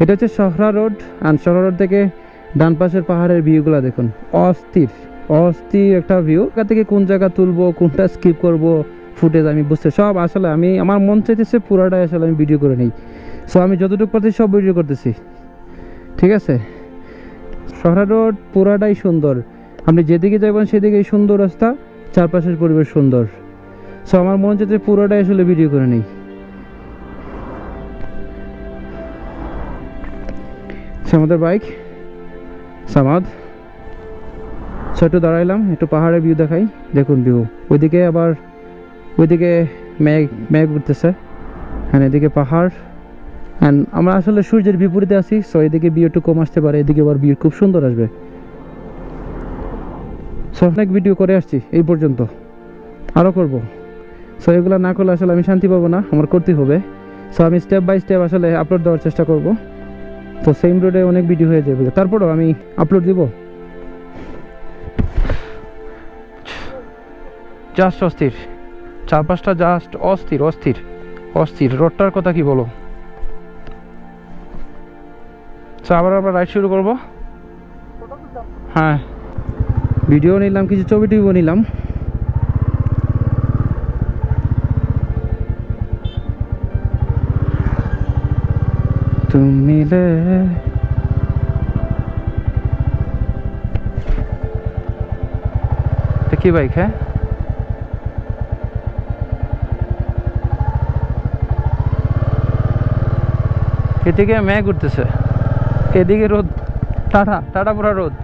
এটা হচ্ছে শহরা রোড আর শহরা রোড থেকে ডান পাশের পাহাড়ের ভিউগুলো দেখুন। অস্থির অস্থির একটা ভিউ এখান থেকে কোন জায়গা তুলবো, কোনটা স্কিপ করব ফুটেজ আমি বুঝতে সব আসলে আমি, আমার মন চাইতেছে পুরাটাই আসলে আমি ভিডিও করে নিই। সো আমি যতটুকু পারছি সব ভিডিও করতেছি। ঠিক আছে? শহরা রোড পুরাটাই সুন্দর। আপনি যেদিকে যাবেন সেদিকেই সুন্দর রাস্তা, চারপাশের পরিবেশ সুন্দর। সো আমার মন চাইছে পুরোটাই আসলে ভিডিও করে নিই। সে বাইক। সামাদ সো একটু দাঁড়াইলাম, একটু পাহাড়ের ভিউ দেখাই। দেখুন ভিউ ওইদিকে আবার, ওইদিকে মেঘ মেঘ উঠতেছে। হ্যাঁ এদিকে পাহাড়। অ্যান্ড আমরা আসলে সূর্যের বিপরীতে আছি সো এদিকে ভিউ একটু কম আসতে পারে। এদিকে আবার ভিউ খুব সুন্দর আসবে। সো অনেক ভিডিও করে আসছি, এই পর্যন্ত। আরও করব। সো এগুলো না করলে আসলে আমি শান্তি পাবো না, আমার করতে হবে। সো আমি স্টেপ বাই স্টেপ আসলে আপলোড দেওয়ার চেষ্টা করব। তো সেম রোডে অনেক ভিডিও হয়ে যাবে। তারপরও আমি আপলোড দিব। জাস্ট অস্থির। চারপাশটা জাস্ট অস্থির অস্থির। অস্থির। রোডটার কথা কি বলো? আবার আমরা রাইড শুরু করব? হ্যাঁ। ভিডিও নিলাম, কিছু ছবি টবিও নিলাম। মিলে এটা কি বাইক হ্যাঁ? এদিকে মেঘ উঠতেছে। এদিকে রোদ। টাটা টাটা পুরা রোদ।